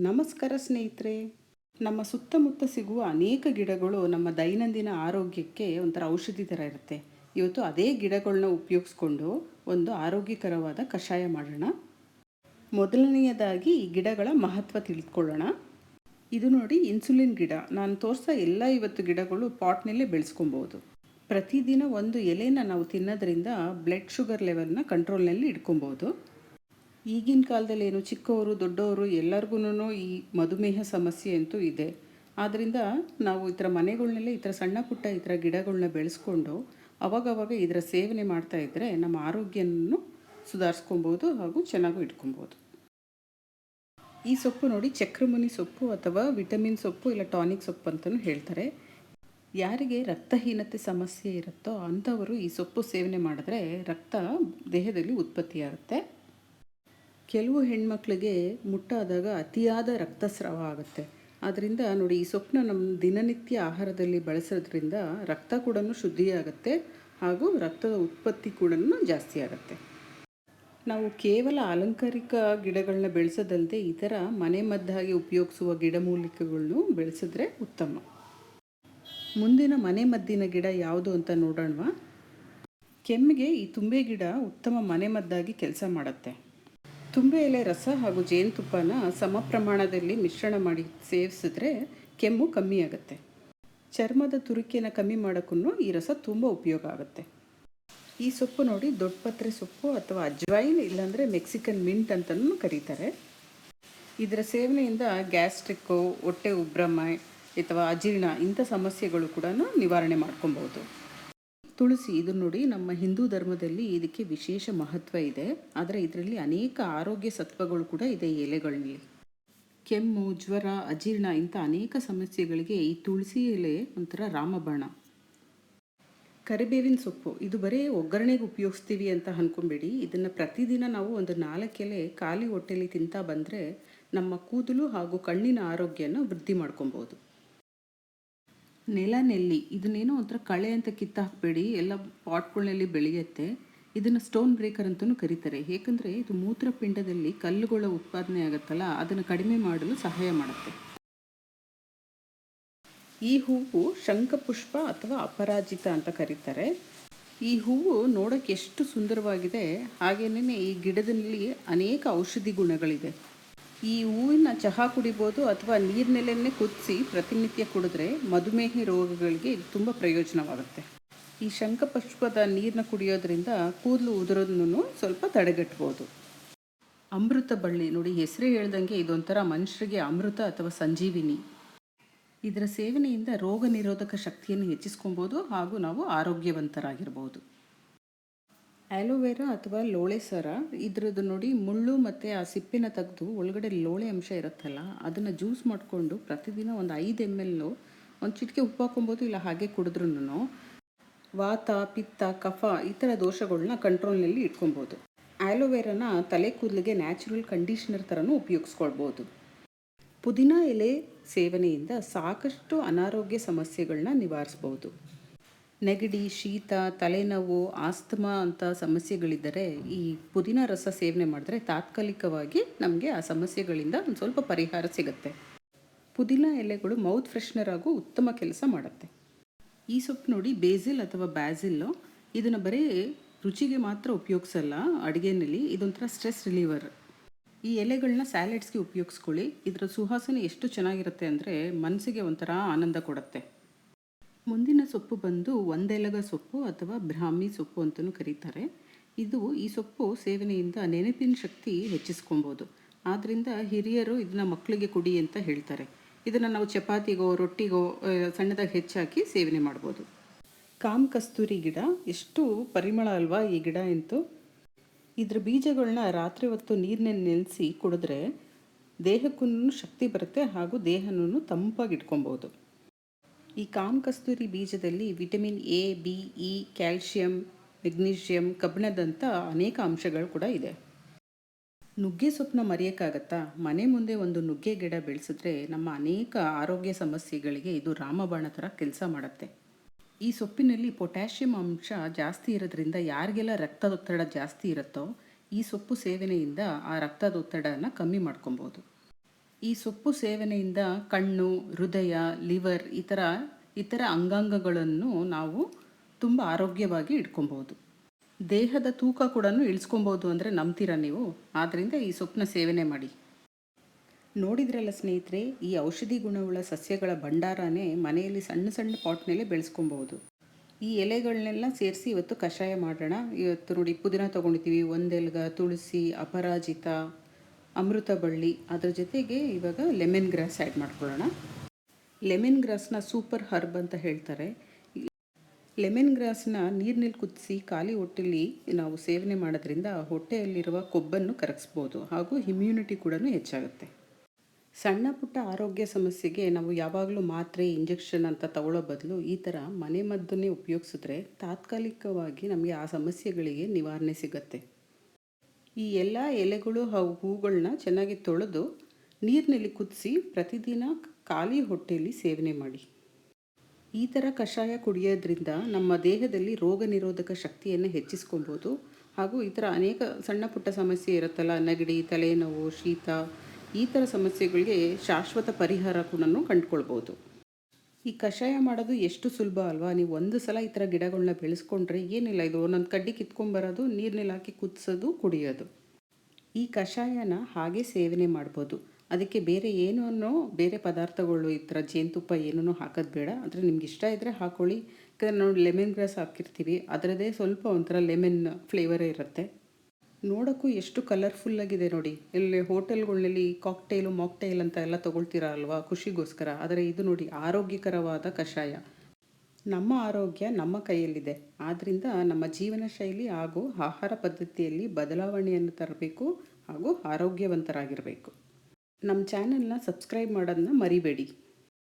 ನಮಸ್ಕಾರ ಸ್ನೇಹಿತರೆ. ನಮ್ಮ ಸುತ್ತಮುತ್ತ ಸಿಗುವ ಅನೇಕ ಗಿಡಗಳು ನಮ್ಮ ದೈನಂದಿನ ಆರೋಗ್ಯಕ್ಕೆ ಒಂಥರ ಔಷಧಿ ಥರ ಇರುತ್ತೆ. ಇವತ್ತು ಅದೇ ಗಿಡಗಳನ್ನ ಉಪಯೋಗಿಸ್ಕೊಂಡು ಒಂದು ಆರೋಗ್ಯಕರವಾದ ಕಷಾಯ ಮಾಡೋಣ. ಮೊದಲನೆಯದಾಗಿ ಈ ಗಿಡಗಳ ಮಹತ್ವ ತಿಳಿದುಕೊಳ್ಳೋಣ ಇದು ನೋಡಿ ಇನ್ಸುಲಿನ್ ಗಿಡ. ನಾನು ತೋರಿಸೋ ಎಲ್ಲ ಇವತ್ತು ಗಿಡಗಳು ಪಾಟ್ನಲ್ಲೇ ಬೆಳೆಸ್ಕೊಬೋದು. ಪ್ರತಿದಿನ ಒಂದು ಎಲೆನ ನಾವು ತಿನ್ನೋದ್ರಿಂದ ಬ್ಲಡ್ ಶುಗರ್ ಲೆವೆಲ್ನ ಕಂಟ್ರೋಲ್ನಲ್ಲಿ ಇಟ್ಕೊಬೋದು. ಈಗಿನ ಕಾಲದಲ್ಲಿ ಏನು ಚಿಕ್ಕವರು, ದೊಡ್ಡವರು ಎಲ್ಲರಿಗೂ ಈ ಮಧುಮೇಹ ಸಮಸ್ಯೆ ಅಂತೂ ಇದೆ. ಆದ್ದರಿಂದ ನಾವು ಈ ಥರ ಮನೆಗಳನ್ನೆಲ್ಲ ಈ ಥರ ಸಣ್ಣ ಪುಟ್ಟ ಈ ಥರ ಗಿಡಗಳನ್ನ ಬೆಳೆಸ್ಕೊಂಡು ಅವಾಗವಾಗ ಇದರ ಸೇವನೆ ಮಾಡ್ತಾ ಇದ್ದರೆ ನಮ್ಮ ಆರೋಗ್ಯವನ್ನು ಸುಧಾರಿಸ್ಕೊಬೋದು ಹಾಗೂ ಚೆನ್ನಾಗೂ ಇಟ್ಕೊಬೋದು. ಈ ಸೊಪ್ಪು ನೋಡಿ ಚಕ್ರಮುನಿ ಸೊಪ್ಪು ಅಥವಾ ವಿಟಮಿನ್ ಸೊಪ್ಪು ಇಲ್ಲ ಟಾನಿಕ್ ಸೊಪ್ಪು ಅಂತಲೂ ಹೇಳ್ತಾರೆ. ಯಾರಿಗೆ ರಕ್ತಹೀನತೆ ಸಮಸ್ಯೆ ಇರುತ್ತೋ ಅಂಥವರು ಈ ಸೊಪ್ಪು ಸೇವನೆ ಮಾಡಿದ್ರೆ ರಕ್ತ ದೇಹದಲ್ಲಿ ಉತ್ಪತ್ತಿಯಾಗುತ್ತೆ. ಕೆಲವು ಹೆಣ್ಮಕ್ಳಿಗೆ ಮುಟ್ಟಾದಾಗ ಅತಿಯಾದ ರಕ್ತಸ್ರಾವ ಆಗುತ್ತೆ. ಆದ್ದರಿಂದ ನೋಡಿ, ಈ ಸೊಪ್ಪನ್ನ ನಮ್ಮ ದಿನನಿತ್ಯ ಆಹಾರದಲ್ಲಿ ಬಳಸೋದ್ರಿಂದ ರಕ್ತ ಕೂಡ ಶುದ್ಧಿಯಾಗುತ್ತೆ ಹಾಗೂ ರಕ್ತದ ಉತ್ಪತ್ತಿ ಕೂಡ ಜಾಸ್ತಿ ಆಗುತ್ತೆ. ನಾವು ಕೇವಲ ಅಲಂಕಾರಿಕ ಗಿಡಗಳನ್ನ ಬೆಳೆಸೋದಲ್ಲದೆ ಈ ಥರ ಮನೆ ಮದ್ದಾಗಿ ಉಪಯೋಗಿಸುವ ಗಿಡಮೂಲಿಕೆಗಳನ್ನು ಬೆಳೆಸಿದ್ರೆ ಉತ್ತಮ. ಮುಂದಿನ ಮನೆ ಮದ್ದಿನ ಗಿಡ ಯಾವುದು ಅಂತ ನೋಡೋಣವಾ? ಕೆಮ್ಮಿಗೆ ಈ ತುಂಬೆ ಗಿಡ ಉತ್ತಮ ಮನೆ ಮದ್ದಾಗಿ ಕೆಲಸ ಮಾಡುತ್ತೆ. ತುಂಬೆ ಎಲೆ ರಸ ಹಾಗೂ ಜೇನುತುಪ್ಪನ ಸಮ ಪ್ರಮಾಣದಲ್ಲಿ ಮಿಶ್ರಣ ಮಾಡಿ ಸೇವಿಸಿದ್ರೆ ಕೆಮ್ಮು ಕಮ್ಮಿ ಆಗುತ್ತೆ. ಚರ್ಮದ ತುರಿಕೆನ ಕಮ್ಮಿ ಮಾಡೋಕ್ಕೂ ಈ ರಸ ತುಂಬ ಉಪಯೋಗ ಆಗುತ್ತೆ. ಈ ಸೊಪ್ಪು ನೋಡಿ ದೊಡ್ಡಪತ್ರೆ ಸೊಪ್ಪು ಅಥವಾ ಅಜ್ವೈನ್ ಇಲ್ಲಾಂದರೆ ಮೆಕ್ಸಿಕನ್ ಮಿಂಟ್ ಅಂತಲೂ ಕರೀತಾರೆ. ಇದರ ಸೇವನೆಯಿಂದ ಗ್ಯಾಸ್ಟ್ರಿಕ್ಕು, ಹೊಟ್ಟೆ ಉಬ್ರಮ ಅಥವಾ ಅಜೀರ್ಣ ಇಂಥ ಸಮಸ್ಯೆಗಳು ಕೂಡ ನಿವಾರಣೆ ಮಾಡ್ಕೊಬೋದು ತುಳಸಿ, ಇದು ನೋಡಿ ನಮ್ಮ ಹಿಂದೂ ಧರ್ಮದಲ್ಲಿ ಇದಕ್ಕೆ ವಿಶೇಷ ಮಹತ್ವ ಇದೆ. ಆದರೆ ಇದರಲ್ಲಿ ಅನೇಕ ಆರೋಗ್ಯ ಸತ್ವಗಳು ಕೂಡ ಇದೆ ಎಲೆಗಳಲ್ಲಿ. ಕೆಮ್ಮು, ಜ್ವರ, ಅಜೀರ್ಣ ಇಂಥ ಅನೇಕ ಸಮಸ್ಯೆಗಳಿಗೆ ಈ ತುಳಸಿ ಎಲೆ ಒಂಥರ ರಾಮಬಾಣ. ಕರಿಬೇವಿನ ಸೊಪ್ಪು, ಇದು ಬರೀ ಒಗ್ಗರಣೆಗೆ ಉಪಯೋಗಿಸ್ತೀವಿ ಅಂತ ಅಂದ್ಕೊಂಬೇಡಿ ಇದನ್ನು ಪ್ರತಿದಿನ ನಾವು ಒಂದು ನಾಲ್ಕೆಲೆ ಖಾಲಿ ಹೊಟ್ಟೆಲಿ ತಿಂತಾ ಬಂದರೆ ನಮ್ಮ ಕೂದಲು ಹಾಗೂ ಕಣ್ಣಿನ ಆರೋಗ್ಯನ ವೃದ್ಧಿ ಮಾಡ್ಕೊಬೋದು. ನೆಲ ನೆಲ್ಲಿ ಇದನ್ನೇನೋ ಒಂಥರ ಕಳೆ ಅಂತ ಕಿತ್ತು ಹಾಕಬೇಡಿ ಎಲ್ಲ ಪಾಟ್ಗಳಲ್ಲಿ ಬೆಳೆಯುತ್ತೆ. ಇದನ್ನು ಸ್ಟೋನ್ ಬ್ರೇಕರ್ ಅಂತಲೂ ಕರೀತಾರೆ. ಏಕೆಂದರೆ ಇದು ಮೂತ್ರಪಿಂಡದಲ್ಲಿ ಕಲ್ಲುಗಳ ಉತ್ಪಾದನೆ ಆಗುತ್ತಲ್ಲ, ಅದನ್ನು ಕಡಿಮೆ ಮಾಡಲು ಸಹಾಯ ಮಾಡುತ್ತೆ. ಈ ಹೂವು ಶಂಖಪುಷ್ಪ ಅಥವಾ ಅಪರಾಜಿತ ಅಂತ ಕರೀತಾರೆ. ಈ ಹೂವು ನೋಡೋಕ್ಕೆ ಎಷ್ಟು ಸುಂದರವಾಗಿದೆ. ಹಾಗೇನೇ ಈ ಗಿಡದಲ್ಲಿ ಅನೇಕ ಔಷಧಿ ಗುಣಗಳಿದೆ. ಈ ಹೂವಿನ ಚಹಾ ಕುಡಿಬೋದು ಅಥವಾ ನೀರಿನಲ್ಲೇ ಕುದಿಸಿ ಪ್ರತಿನಿತ್ಯ ಕುಡಿದ್ರೆ ಮಧುಮೇಹ ರೋಗಗಳಿಗೆ ಇದು ತುಂಬ ಪ್ರಯೋಜನವಾಗುತ್ತೆ. ಈ ಶಂಖಪುಷ್ಪದ ನೀರನ್ನ ಕುಡಿಯೋದ್ರಿಂದ ಕೂದಲು ಉದುರೋದನ್ನು ಸ್ವಲ್ಪ ತಡೆಗಟ್ಬೋದು. ಅಮೃತ ಬಳ್ಳಿ, ನೋಡಿ ಹೆಸರೇ ಹೇಳ್ದಂಗೆ ಇದೊಂಥರ ಮನುಷ್ಯರಿಗೆ ಅಮೃತ ಅಥವಾ ಸಂಜೀವಿನಿ. ಇದರ ಸೇವನೆಯಿಂದ ರೋಗ ನಿರೋಧಕ ಶಕ್ತಿಯನ್ನು ಹೆಚ್ಚಿಸ್ಕೊಬೋದು ಹಾಗೂ ನಾವು ಆರೋಗ್ಯವಂತರಾಗಿರ್ಬೋದು. ಆ್ಯಲೋವೆರಾ ಅಥವಾ ಲೋಳೆ ಸರ, ಇದ್ರದ್ದು ನೋಡಿ ಮುಳ್ಳು ಮತ್ತು ಆ ಸಿಪ್ಪಿನ ತೆಗೆದು ಒಳಗಡೆ ಲೋಳೆ ಅಂಶ ಇರುತ್ತಲ್ಲ, ಅದನ್ನು ಜ್ಯೂಸ್ ಮಾಡಿಕೊಂಡು ಪ್ರತಿದಿನ ಒಂದು ಐದು ಎಂ ಎಲ್ಲು ಒಂದು ಚಿಟಿಕೆ ಉಪ್ಪು ಹಾಕೊಬೋದು ಇಲ್ಲ ಹಾಗೆ ಕುಡಿದ್ರೂ ವಾತ, ಪಿತ್ತ, ಕಫ ಈ ಥರ ದೋಷಗಳನ್ನ ಕಂಟ್ರೋಲ್ನಲ್ಲಿ ಇಟ್ಕೊಬೋದು. ಆ್ಯಲೋವೆರಾನ ತಲೆ ಕೂದಲಿಗೆ ನ್ಯಾಚುರಲ್ ಕಂಡೀಷ್ನರ್ ಥರನೂ ಉಪಯೋಗಿಸ್ಕೊಳ್ಬೋದು. ಪುದೀನ ಎಲೆ ಸೇವನೆಯಿಂದ ಸಾಕಷ್ಟು ಅನಾರೋಗ್ಯ ಸಮಸ್ಯೆಗಳನ್ನ ನಿವಾರಿಸ್ಬೋದು. ನೆಗಡಿ, ಶೀತ, ತಲೆನೋವು, ಆಸ್ತಮಾ ಅಂತ ಸಮಸ್ಯೆಗಳಿದ್ದರೆ ಈ ಪುದೀನ ರಸ ಸೇವನೆ ಮಾಡಿದ್ರೆ ತಾತ್ಕಾಲಿಕವಾಗಿ ನಮಗೆ ಆ ಸಮಸ್ಯೆಗಳಿಂದ ಒಂದು ಸ್ವಲ್ಪ ಪರಿಹಾರ ಸಿಗುತ್ತೆ. ಪುದೀನ ಎಲೆಗಳು ಮೌತ್ ಫ್ರೆಶ್ನರ್ ಆಗೋ ಉತ್ತಮ ಕೆಲಸ ಮಾಡುತ್ತೆ. ಈ ಸೊಪ್ಪು ನೋಡಿ ಬೇಸಿಲ್ ಅಥವಾ ಬ್ಯಾಸಿಲ್ಲು ಇದನ್ನು ಬರೀ ರುಚಿಗೆ ಮಾತ್ರ ಉಪಯೋಗಿಸಲ್ಲ, ಅಡುಗೆನಲ್ಲಿ ಇದೊಂಥರ ಸ್ಟ್ರೆಸ್ ರಿಲೀವರ್ ಈ ಎಲೆಗಳನ್ನ ಸ್ಯಾಲೆಡ್ಸ್ಗೆ ಉಪಯೋಗಿಸ್ಕೊಳ್ಳಿ, ಇದರ ಸುಹಾಸನೆ ಎಷ್ಟು ಚೆನ್ನಾಗಿರುತ್ತೆ ಅಂದರೆ ಮನಸ್ಸಿಗೆ ಒಂಥರ ಆನಂದ ಕೊಡುತ್ತೆ. ಮುಂದಿನ ಸೊಪ್ಪು ಬಂದು ಒಂದೆಲಗ ಸೊಪ್ಪು ಅಥವಾ ಬ್ರಾಹ್ಮಿ ಸೊಪ್ಪು ಅಂತಲೂ ಕರೀತಾರೆ. ಇದು ಈ ಸೊಪ್ಪು ಸೇವನೆಯಿಂದ ನೆನಪಿನ ಶಕ್ತಿ ಹೆಚ್ಚಿಸ್ಕೊಬೋದು. ಆದ್ದರಿಂದ ಹಿರಿಯರು ಇದನ್ನ ಮಕ್ಕಳಿಗೆ ಕುಡಿ ಅಂತ ಹೇಳ್ತಾರೆ. ಇದನ್ನು ನಾವು ಚಪಾತಿಗೋ, ರೊಟ್ಟಿಗೋ ಸಣ್ಣದಾಗಿ ಹೆಚ್ಚಾಕಿ ಸೇವನೆ ಮಾಡ್ಬೋದು. ಕಾಮ್ ಕಸ್ತೂರಿ ಗಿಡ, ಎಷ್ಟು ಪರಿಮಳ ಅಲ್ವಾ ಈ ಗಿಡ ಅಂತೂ ಇದ್ರ ಬೀಜಗಳನ್ನ ರಾತ್ರಿ ಹೊತ್ತು ನೀರಿನಲ್ಲಿ ನೆನೆಸಿ ಕುಡಿದ್ರೆ ದೇಹಕ್ಕೂ ಶಕ್ತಿ ಬರುತ್ತೆ ಹಾಗೂ ದೇಹನೂ ತಂಪಾಗಿ ಇಟ್ಕೊಬೋದು. ಈ ಕಾಮ್ ಕಸ್ತೂರಿ ಬೀಜದಲ್ಲಿ vitamin A, B, E, calcium, magnesium, ಕಬ್ಬಿಣದಂಥ ಅನೇಕ ಅಂಶಗಳು ಕೂಡ ಇದೆ. ನುಗ್ಗೆ ಸೊಪ್ಪನ್ನ ಮರೆಯೋಕ್ಕಾಗತ್ತಾ? ಮನೆ ಮುಂದೆ ಒಂದು ನುಗ್ಗೆ ಗಿಡ ಬೆಳೆಸಿದ್ರೆ ನಮ್ಮ ಅನೇಕ ಆರೋಗ್ಯ ಸಮಸ್ಯೆಗಳಿಗೆ ಇದು ರಾಮಬಾಣ ಥರ ಕೆಲಸ ಮಾಡುತ್ತೆ. ಈ ಸೊಪ್ಪಿನಲ್ಲಿ ಪೊಟ್ಯಾಷಿಯಂ ಅಂಶ ಜಾಸ್ತಿ ಇರೋದ್ರಿಂದ ಯಾರಿಗೆಲ್ಲ ರಕ್ತದೊತ್ತಡ ಜಾಸ್ತಿ ಇರುತ್ತೋ ಈ ಸೊಪ್ಪು ಸೇವನೆಯಿಂದ ಆ ರಕ್ತದೊತ್ತಡನ ಕಮ್ಮಿ ಮಾಡ್ಕೊಬೋದು. ಈ ಸೊಪ್ಪು ಸೇವನೆಯಿಂದ ಕಣ್ಣು, ಹೃದಯ, ಲಿವರ್ ಈ ಥರ ಇತರ ಅಂಗಾಂಗಗಳನ್ನು ನಾವು ತುಂಬ ಆರೋಗ್ಯವಾಗಿ ಇಟ್ಕೊಬೋದು ದೇಹದ ತೂಕ ಕೂಡ ಇಳಿಸ್ಕೊಬೋದು ಅಂದರೆ ನಂಬ್ತೀರಾ ನೀವು? ಆದ್ದರಿಂದ ಈ ಸೊಪ್ಪನ್ನ ಸೇವನೆ ಮಾಡಿ. ನೋಡಿದ್ರಲ್ಲ ಸ್ನೇಹಿತರೆ, ಈ ಔಷಧಿ ಗುಣವುಳ್ಳ ಸಸ್ಯಗಳ ಭಂಡಾರನೇ ಮನೆಯಲ್ಲಿ ಸಣ್ಣ ಸಣ್ಣ ಪಾಟ್ನಲ್ಲಿ ಬೆಳೆಸ್ಕೊಬೋದು ಈ ಎಲೆಗಳನ್ನೆಲ್ಲ ಸೇರಿಸಿ ಇವತ್ತು ಕಷಾಯ ಮಾಡೋಣ. ಇವತ್ತು ನೋಡಿ ಪುದೀನ ತೊಗೊಂಡಿದ್ದೀವಿ. ಒಂದೆಲ್ಗ, ತುಳಸಿ, ಅಪರಾಜಿತ ಅಮೃತ ಬಳ್ಳಿ, ಅದರ ಜೊತೆಗೆ ಇವಾಗ ಲೆಮನ್ ಗ್ರಾಸ್ ಆ್ಯಡ್ ಮಾಡ್ಕೊಳ್ಳೋಣ. ಲೆಮನ್ ಗ್ರಾಸ್ನ ಸೂಪರ್ ಹರ್ಬ್ ಅಂತ ಹೇಳ್ತಾರೆ. ಲೆಮನ್ ಗ್ರಾಸ್ನ ನೀರಿನಲ್ಲಿ ಕುದಿಸಿ ಖಾಲಿ ಹೊಟ್ಟೆಲಿ ನಾವು ಸೇವನೆ ಮಾಡೋದ್ರಿಂದ ಹೊಟ್ಟೆಯಲ್ಲಿರುವ ಕೊಬ್ಬನ್ನು ಕರಗಿಸ್ಬೋದು ಹಾಗೂ ಇಮ್ಯುನಿಟಿ ಕೂಡ ಹೆಚ್ಚಾಗುತ್ತೆ. ಸಣ್ಣ ಪುಟ್ಟ ಆರೋಗ್ಯ ಸಮಸ್ಯೆಗೆ ನಾವು ಯಾವಾಗಲೂ ಮಾತ್ರೆ ಇಂಜೆಕ್ಷನ್ ಅಂತ ತಗೊಳ್ಳೋ ಬದಲು ಈ ಥರ ಮನೆ ಮದ್ದನ್ನೇ ಉಪಯೋಗಿಸಿದ್ರೆ ತಾತ್ಕಾಲಿಕವಾಗಿ ನಮಗೆ ಆ ಸಮಸ್ಯೆಗಳಿಗೆ ನಿವಾರಣೆ ಸಿಗತ್ತೆ. ಈ ಎಲ್ಲ ಎಲೆಗಳು ಹಾಗೂ ಹೂಗಳನ್ನ ಚೆನ್ನಾಗಿ ತೊಳೆದು ನೀರಿನಲ್ಲಿ ಕುದಿಸಿ ಪ್ರತಿದಿನ ಖಾಲಿ ಹೊಟ್ಟೆಯಲ್ಲಿ ಸೇವನೆ ಮಾಡಿ. ಈ ಥರ ಕಷಾಯ ಕುಡಿಯೋದ್ರಿಂದ ನಮ್ಮ ದೇಹದಲ್ಲಿ ರೋಗ ನಿರೋಧಕ ಶಕ್ತಿಯನ್ನು ಹೆಚ್ಚಿಸ್ಕೊಬೋದು. ಹಾಗೂ ಈ ಥರ ಅನೇಕ ಸಣ್ಣ ಪುಟ್ಟ ಸಮಸ್ಯೆ ಇರುತ್ತಲ್ಲ, ನೆಗಡಿ, ತಲೆನೋವು, ಶೀತ, ಈ ಥರ ಸಮಸ್ಯೆಗಳಿಗೆ ಶಾಶ್ವತ ಪರಿಹಾರ ಕೂಡ ಕಂಡುಕೊಳ್ಬೋದು. ಈ ಕಷಾಯ ಮಾಡೋದು ಎಷ್ಟು ಸುಲಭ ಅಲ್ವಾ? ನೀವು ಒಂದು ಸಲ ಈ ಥರ ಗಿಡಗಳನ್ನ ಬೆಳೆಸ್ಕೊಂಡ್ರೆ ಏನಿಲ್ಲ, ಇದು ಒಂದೊಂದು ಕಡ್ಡಿ ಕಿತ್ಕೊಂಬರೋದು ನೀರಿನಲ್ಲಿ ಹಾಕಿ ಕುದಿಸೋದು, ಕುಡಿಯೋದು. ಈ ಕಷಾಯನ ಹಾಗೆ ಸೇವನೆ ಮಾಡ್ಬೋದು. ಅದಕ್ಕೆ ಬೇರೆ ಏನೂ ಬೇರೆ ಪದಾರ್ಥಗಳು, ಈ ಥರ ಜೇನುತುಪ್ಪ ಏನೂ ಹಾಕೋದು ಬೇಡ. ಅಂದರೆ ನಿಮ್ಗೆ ಇಷ್ಟ ಇದ್ದರೆ ಹಾಕೊಳ್ಳಿ. ಯಾಕಂದರೆ ನಾವು ಲೆಮನ್ ಗ್ರಾಸ್ ಹಾಕಿರ್ತೀವಿ. ಅದರದೇ ಸ್ವಲ್ಪ ಒಂಥರ ಲೆಮನ್ ಫ್ಲೇವರೇ ಇರುತ್ತೆ. ನೋಡೋಕ್ಕೂ ಎಷ್ಟು ಕಲರ್ಫುಲ್ಲಾಗಿದೆ ನೋಡಿ. ಇಲ್ಲಿ ಹೋಟೆಲ್ಗಳಲ್ಲಿ ಕಾಕ್ಟೈಲು ಮಾಕ್ಟೈಲ್ ಅಂತ ಎಲ್ಲ ತೊಗೊಳ್ತೀರಾ ಅಲ್ವಾ ಖುಷಿಗೋಸ್ಕರ. ಆದರೆ ಇದು ನೋಡಿ, ಆರೋಗ್ಯಕರವಾದ ಕಷಾಯ. ನಮ್ಮ ಆರೋಗ್ಯ ನಮ್ಮ ಕೈಯಲ್ಲಿದೆ. ಆದ್ದರಿಂದ ನಮ್ಮ ಜೀವನ ಶೈಲಿ ಹಾಗೂ ಆಹಾರ ಪದ್ಧತಿಯಲ್ಲಿ ಬದಲಾವಣೆಯನ್ನು ತರಬೇಕು ಹಾಗೂ ಆರೋಗ್ಯವಂತರಾಗಿರಬೇಕು. ನಮ್ಮ ಚಾನಲ್ನ ಸಬ್ಸ್ಕ್ರೈಬ್ ಮಾಡೋದನ್ನ ಮರಿಬೇಡಿ.